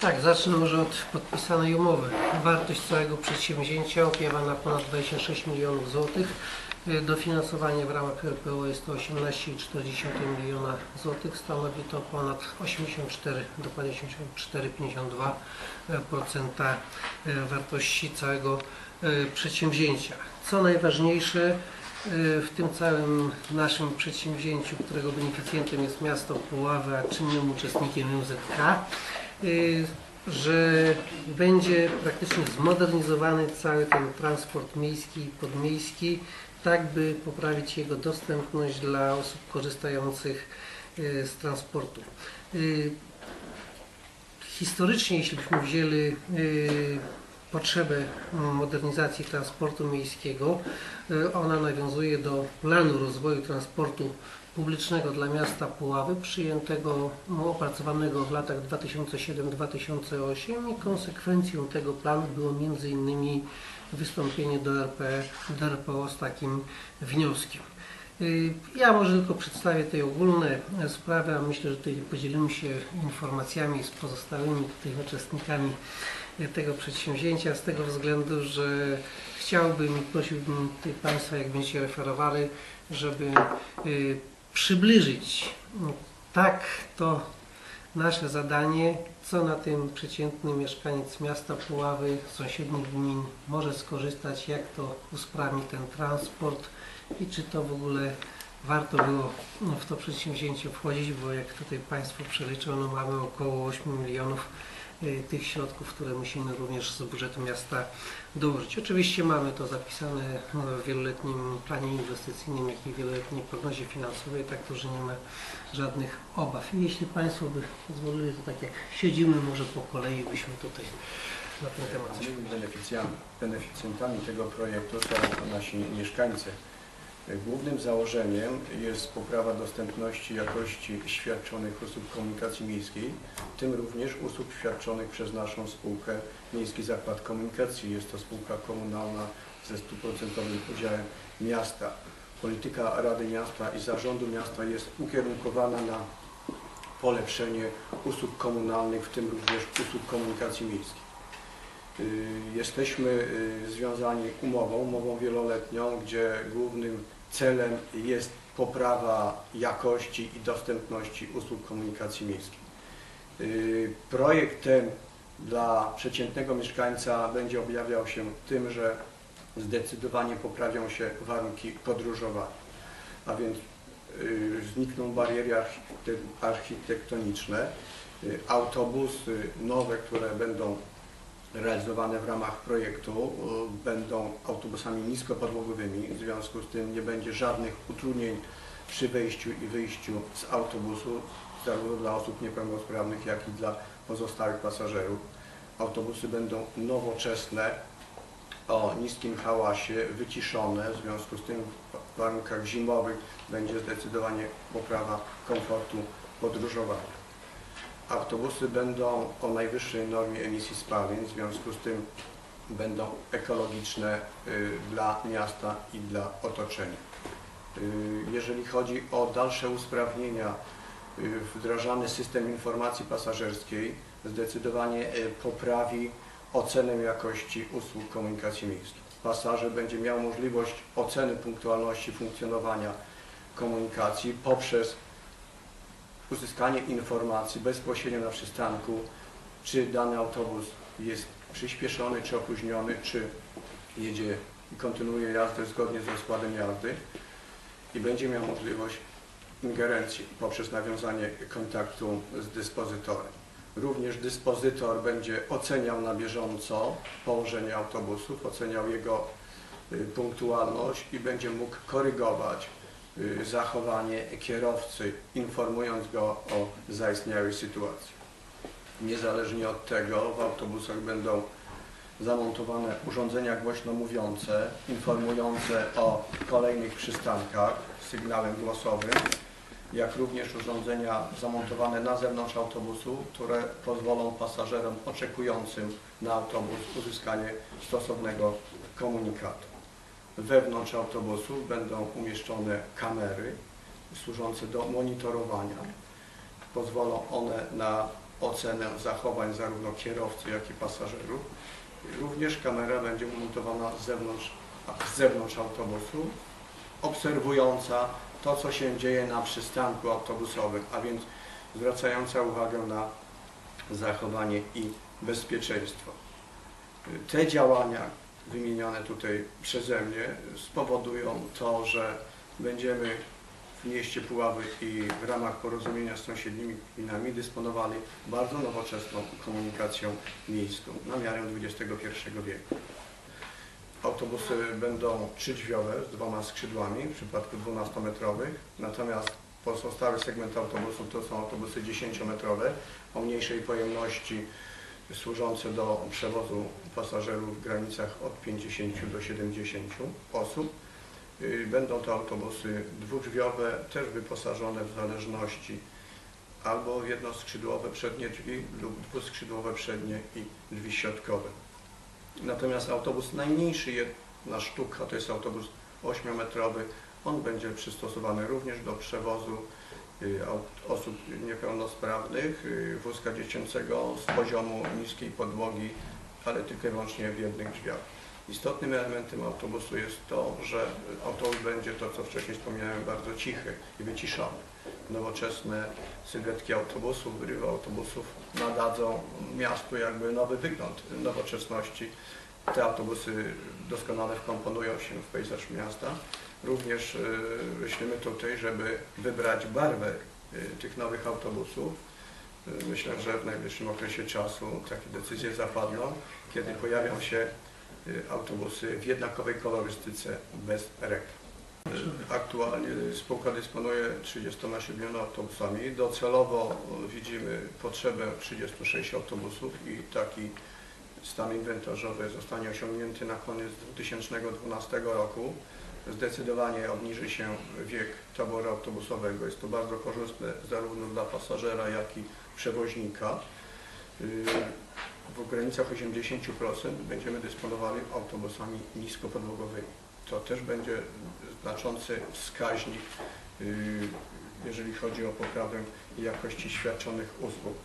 Tak, zacznę może od podpisanej umowy. Wartość całego przedsięwzięcia opiewa na ponad 26 milionów złotych. Y, Dofinansowanie w ramach RPO jest to 18,4 miliona złotych. Stanowi to ponad 84 dokładnie 84,52% y, wartości całego y, przedsięwzięcia. Co najważniejsze, y, w tym całym naszym przedsięwzięciu, którego beneficjentem jest miasto Puławy, a czynnym uczestnikiem MZK, że będzie praktycznie zmodernizowany cały ten transport miejski i podmiejski, tak by poprawić jego dostępność dla osób korzystających y, z transportu. Y, Historycznie, jeśli byśmy wzięli y, potrzebę modernizacji transportu miejskiego, y, ona nawiązuje do planu rozwoju transportu publicznego dla miasta Puławy, przyjętego, opracowanego w latach 2007-2008 i konsekwencją tego planu było innymi wystąpienie do, RP, do RPO z takim wnioskiem. Y, Ja może tylko przedstawię te ogólne sprawy, a myślę, że tutaj podzielimy się informacjami z pozostałymi tutaj uczestnikami e, tego przedsięwzięcia z tego względu, że chciałbym i prosiłbym Państwa, jak będziecie referowali, żeby y, przybliżyć. No, tak to nasze zadanie, co na tym przeciętny mieszkaniec miasta Puławy, sąsiednich gmin może skorzystać, jak to usprawni ten transport? I czy to w ogóle warto było w to przedsięwzięcie wchodzić, bo jak tutaj Państwo przeliczono, mamy około 8 milionów tych środków, które musimy również z budżetu miasta dołożyć. Oczywiście mamy to zapisane w wieloletnim planie inwestycyjnym, jak i wieloletniej prognozie finansowej, tak to, że nie ma żadnych obaw. I jeśli Państwo by pozwolili, to tak jak siedzimy, może po kolei byśmy tutaj na ten temat beneficjentami tego projektu są nasi mieszkańcy. Głównym założeniem jest poprawa dostępności jakości świadczonych usług komunikacji miejskiej, w tym również usług świadczonych przez naszą spółkę Miejski Zakład Komunikacji. Jest to spółka komunalna ze stuprocentowym udziałem miasta. Polityka Rady Miasta i Zarządu Miasta jest ukierunkowana na polepszenie usług komunalnych, w tym również usług komunikacji miejskiej. Y, Jesteśmy y, związani umową, umową wieloletnią, gdzie głównym celem jest poprawa jakości i dostępności usług komunikacji miejskiej. Y, Projekt ten dla przeciętnego mieszkańca będzie objawiał się tym, że zdecydowanie poprawią się warunki podróżowania, a więc y, znikną bariery architek- architektoniczne, y, autobusy nowe, które będą realizowane w ramach projektu będą autobusami niskopodłogowymi, w związku z tym nie będzie żadnych utrudnień przy wejściu i wyjściu z autobusu, zarówno dla osób niepełnosprawnych, jak i dla pozostałych pasażerów. Autobusy będą nowoczesne, o niskim hałasie, wyciszone, w związku z tym w warunkach zimowych będzie zdecydowanie poprawa komfortu podróżowania. Autobusy będą o najwyższej normie emisji spalin, w związku z tym będą ekologiczne y, dla miasta i dla otoczenia. Y, Jeżeli chodzi o dalsze usprawnienia, y, wdrażany system informacji pasażerskiej zdecydowanie poprawi ocenę jakości usług komunikacji miejskiej. Pasażer będzie miał możliwość oceny punktualności funkcjonowania komunikacji poprzez uzyskanie informacji bezpośrednio na przystanku, czy dany autobus jest przyspieszony, czy opóźniony, czy jedzie i kontynuuje jazdę zgodnie z rozkładem jazdy i będzie miał możliwość ingerencji poprzez nawiązanie kontaktu z dyspozytorem. Również dyspozytor będzie oceniał na bieżąco położenie autobusów, oceniał jego y, punktualność i będzie mógł korygować zachowanie kierowcy, informując go o zaistniałej sytuacji. Niezależnie od tego w autobusach będą zamontowane urządzenia głośno mówiące, informujące o kolejnych przystankach sygnałem głosowym, jak również urządzenia zamontowane na zewnątrz autobusu, które pozwolą pasażerom oczekującym na autobus uzyskanie stosownego komunikatu. Wewnątrz autobusu będą umieszczone kamery służące do monitorowania. Pozwolą one na ocenę zachowań zarówno kierowcy, jak i pasażerów. Również kamera będzie umontowana z zewnątrz, z zewnątrz autobusu, obserwująca to, co się dzieje na przystanku autobusowym, a więc zwracająca uwagę na zachowanie i bezpieczeństwo. Te działania wymienione tutaj przeze mnie spowodują to, że będziemy w mieście Puławy i w ramach porozumienia z sąsiednimi gminami dysponowali bardzo nowoczesną komunikacją miejską na miarę XXI wieku. Autobusy będą trzydrzwiowe z dwoma skrzydłami w przypadku 12-metrowych, natomiast pozostały segment autobusów to są autobusy 10-metrowe o mniejszej pojemności służące do przewozu pasażerów w granicach od 50 do 70 osób. Y, Będą to autobusy dwudrzwiowe, też wyposażone w zależności albo w jednoskrzydłowe przednie drzwi lub dwuskrzydłowe przednie i drzwi środkowe. Natomiast autobus najmniejszy, jedna sztuka, to jest autobus 8-metrowy, on będzie przystosowany również do przewozu osób niepełnosprawnych, y, wózka dziecięcego z poziomu niskiej podłogi, ale tylko i wyłącznie w jednych drzwiach. Istotnym elementem autobusu jest to, że autobus będzie to, co wcześniej wspomniałem, bardzo cichy i wyciszony. Nowoczesne sylwetki autobusów, grywy autobusów nadadzą miastu jakby nowy wygląd nowoczesności. Te autobusy doskonale wkomponują się w pejzaż miasta. Również y, myślimy tutaj, żeby wybrać barwę y, tych nowych autobusów. Y, Myślę, że w najbliższym okresie czasu takie decyzje zapadną, kiedy pojawią się y, autobusy w jednakowej kolorystyce bez. Y, Aktualnie spółka dysponuje 37 autobusami. Docelowo y, widzimy potrzebę 36 autobusów i taki stan inwentarzowy zostanie osiągnięty na koniec 2012 roku. Zdecydowanie obniży się wiek taboru autobusowego. Jest to bardzo korzystne zarówno dla pasażera, jak i przewoźnika. W granicach 80% będziemy dysponowali autobusami niskopodłogowymi. To też będzie znaczący wskaźnik, jeżeli chodzi o poprawę jakości świadczonych usług.